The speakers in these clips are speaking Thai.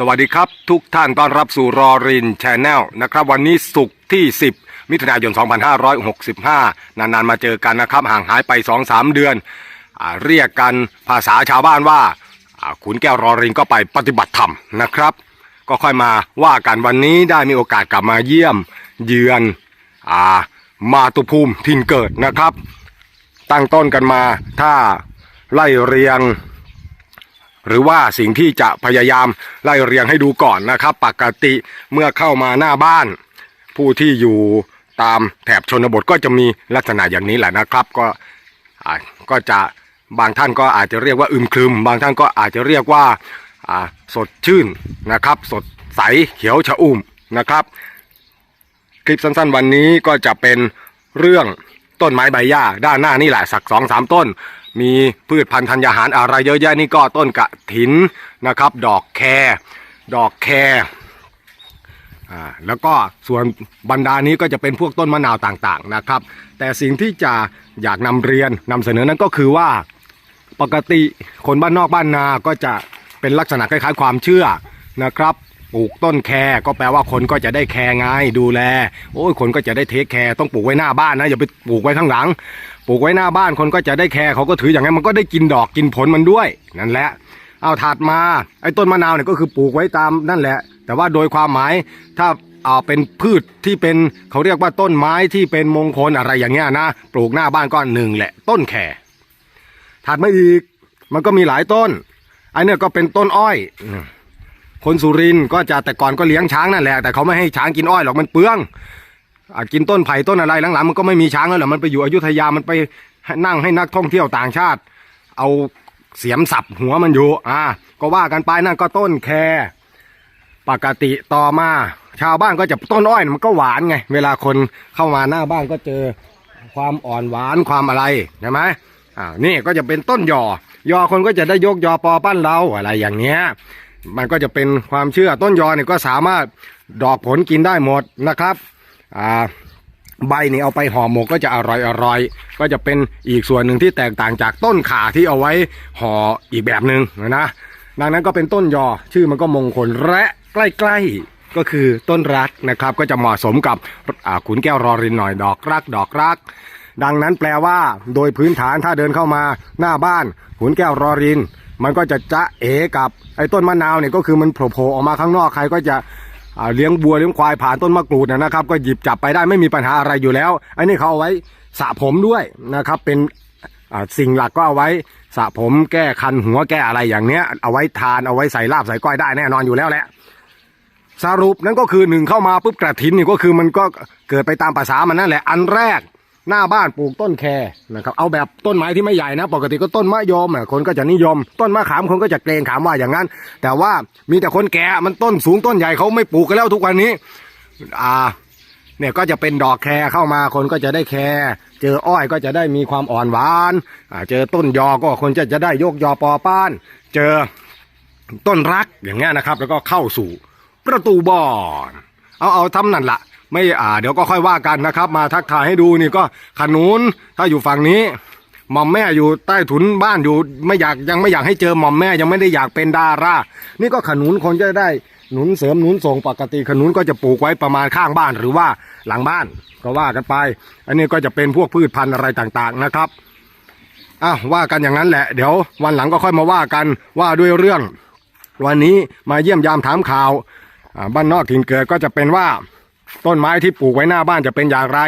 สวัสดีครับทุกท่านต้อนรับสู่รอรินชาแนลนะครับ วันนี้ศุกร์ที่ 10 มิถุนายน 2565 นานๆมาเจอกันนะครับ ห่างหายไป 2-3 เดือนอเรียกกันภาษาชาวบ้านว่าขุนแก้วรอรินก็ไปปฏิบัติธรรมนะครับ ก็ค่อยมาว่ากันวันนี้ได้มีโอกาสกลับมาเยี่ยมเยือนอามาตุภูมิถิ่นเกิดนะครับ ตั้งต้นกันมาถ้าไล่เรียง หรือว่าสิ่งที่จะพยายามไล่เรียงให้ดูก่อนนะครับ ปกติเมื่อเข้ามาหน้าบ้าน ผู้ที่อยู่ตามแถบชนบทก็จะมีลักษณะอย่างนี้แหละนะครับ ก็อาก็จะบางท่านก็อาจจะเรียกว่าอึมครึม บางท่านก็อาจจะเรียกว่าสดชื่นนะครับ สดใสเขียวชะอุ่มนะครับ คลิปสั้นๆ วันนี้ก็จะเป็นเรื่องต้นไม้ใบหญ้าด้านหน้านี่แหละสักสองสามต้น มีพืชพันธุ์ธัญญาหารอะไรเยอะแยะนี่ก็ต้นกระถินนะครับ ดอกแครดอกแครอ่าแล้วก็ส่วนบรรดานี้ก็จะเป็นพวกต้นมะนาวต่างๆนะครับ แต่สิ่งที่จะอยากนำเรียนนำเสนอนั้นก็คือว่าปกติคนบ้านนอกบ้านนาก็จะเป็นลักษณะคล้ายๆความเชื่อนะครับ ปลูกต้นแครก็แปลว่าคนก็จะได้แคร์ไงดูแล โอ้ยคนก็จะได้เทคแคร์ต้องปลูกไว้หน้าบ้านนะอย่าไปปลูกไว้ข้างหลัง ปลูกไว้หน้าบ้านคนก็จะได้แคร์เขาก็ถืออย่างนั้นมันก็ได้กินดอกกินผลมันด้วย นั่นแหละเอาถัดมาไอ้ต้นมะนาวเนี่ยก็คือปลูกไว้ตามนั่นแหละ แต่ว่าโดยความหมายถ้าเอาเป็นพืชที่เป็นเขาเรียกว่าต้นไม้ที่เป็นมงคลอะไรอย่างเงี้ยนะปลูกหน้าบ้านก็หนึ่งแหละ ต้นแครถัดมาอีกมันก็มีหลายต้นไอ้เนี่ยก็เป็นต้นอ้อยอ คนสุรินก็จะแต่ก่อนก็เลี้ยงช้างนั่นแหละแต่เขาไม่ให้ช้างกินอ้อยหรอกมันเปลืองอกินต้นไผ่ต้นอะไรหลังๆมันก็ไม่มีช้างแล้วแหละมันไปอยู่อยุธยามันไปนั่งให้นักท่องเที่ยวต่างชาติ เอาเสียมสับหัวมันอยู่อ่าก็ว่ากันไปนั่นก็ต้นแครปกติต่อมา ชาวบ้านก็จะต้นอ้อยมันก็หวานไง เวลาคนเข้ามาหน้าบ้านก็เจอความอ่อนหวานความอะไรใช่ไหมอ่านี่ก็จะเป็นต้นยอยอคนก็จะได้ยกยอปอปั้นเราอะไรอย่างเนี้ย มันก็จะเป็นความเชื่อต้นยอเนี่ยก็สามารถดอกผลกินได้หมดนะครับอ่าใบนี่เอาไปห่อหมกก็จะอร่อยอร่อยก็จะเป็นอีกส่วนหนึ่งที่แตกต่างจากต้นขาที่เอาไว้ห่ออีกแบบหนึ่งนะดังนั้นก็เป็นต้นยอชื่อมันก็มงคลและใกล้ๆก็คือต้นรักนะครับ ก็จะเหมาะสมกับขุนแก้วรอรินหน่อยดอกรัก ดอกรัก ดังนั้นแปลว่า โดยพื้นฐานถ้าเดินเข้ามาหน้าบ้านขุนแก้วรอริน มันก็จะจะเอกับไอ้ต้นมะนาวเนี่ยก็คือมันโผล่ออกมาข้างนอกใครก็จะเลี้ยงบัวเลี้ยงควายผ่านต้นมะกรูดนะนะครับ ก็หยิบจับไปได้ไม่มีปัญหาอะไรอยู่แล้วไอ้นี่เขาเอาไว้สระผมด้วยนะครับ เป็นสิ่งหลักก็เอาไว้สระผมแก้คันหัวแก้อะไรอย่างเนี้ย เอาไว้ทานเอาไว้ใส่ลาบใส่ก้อยได้แน่นอนอยู่แล้วแหละสรุปนั่นก็คือหนึ่งเข้ามาปุ๊บกระถินนี่ก็คือมันก็เกิดไปตามภาษามันนั่นแหละอันแรก หน้าบ้านปลูกต้นแครนะครับเอาแบบต้นไม้ที่ไม่ใหญ่นะ ปกติก็ต้นมะยมคนก็จะนิยม ต้นมะขามคนก็จะเกรงขามว่าอย่างนั้น แต่ว่ามีแต่คนแก่มันต้นสูงต้นใหญ่เขาไม่ปลูกกันแล้วทุกวันนี้ อ่าเนี่ยก็จะเป็นดอกแครเข้ามาคนก็จะได้แครเจออ้อยก็จะได้มีความอ่อนหวานอ่าเจอต้นยอก็คนจะจะได้ยกยอปอป้าน เจอต้นรักอย่างเงี้ยนะครับ แล้วก็เข้าสู่ประตูบอนเอาเอาทำนั่นละ ไม่อ่า เดี๋ยวก็ค่อยว่ากันนะครับ มาทักทายให้ดูนี่ก็ขนุนถ้าอยู่ฝั่งนี้หม่อมแม่อยู่ใต้ถุนบ้านอยู่ไม่อยากยังไม่อยากให้เจอหม่อมแม่ยังไม่ได้อยากเป็นดารานี่ก็ขนุนคนจะได้หนุนเสริมหนุนส่งปกติขนุนก็จะปลูกไว้ประมาณข้างบ้านหรือว่าหลังบ้านก็ว่ากันไป อันนี้ก็จะเป็นพวกพืชพันธุ์อะไรต่างๆนะครับอ้าวว่ากันอย่างนั้นแหละ เดี๋ยววันหลังก็ค่อยมาว่ากันว่าด้วยเรื่อง วันนี้มาเยี่ยมยามถามข่าวบ้านนอกถิ่นเกิดก็จะเป็นว่า ต้นไม้ที่ปลูกไว้หน้าบ้านจะเป็นอย่างไร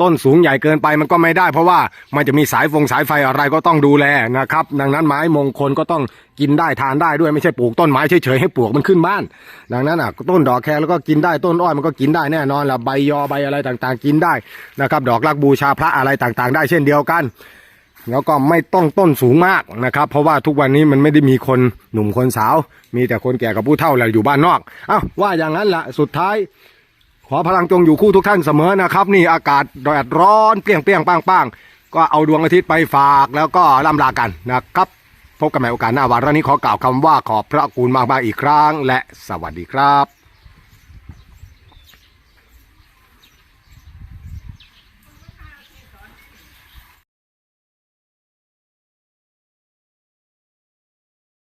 ต้นสูงใหญ่เกินไปมันก็ไม่ได้ เพราะว่ามันจะมีสายฟงสายไฟอะไรก็ต้องดูแลนะครับ ดังนั้นไม้มงคลก็ต้องกินได้ทานได้ด้วยไม่ใช่ปลูกต้นไม้เฉยๆให้ปลวกมันขึ้นบ้าน ดังนั้นอะต้นดอกแครแล้วก็กินได้ต้นอ้อยมันก็กินได้แน่นอนละใบยอใบอะไรต่างๆ กินได้นะครับ ดอกรักบูชาพระอะไรต่างๆ ได้เช่นเดียวกันแล้วก็ไม่ต้องต้นสูงมากนะครับ เพราะว่าทุกวันนี้มันไม่ได้มีคนหนุ่มคนสาว มีแต่คนแก่กับผู้เฒ่าแหละอยู่บ้านนอกเอ้าว่าอย่างนั้นละสุดท้าย ขอพลังจงอยู่คู่ทุกท่านเสมอนะครับ นี่อากาศแดดร้อนเปรี้ยงเปรี้ยงปังปังก็เอาดวงอาทิตย์ไปฝากแล้วก็ล่ำลากันนะครับ พบกันใหม่โอกาสหน้าวันนี้ขอกล่าวคำว่าขอบพระคุณมากๆอีกครั้ง และสวัสดีครับ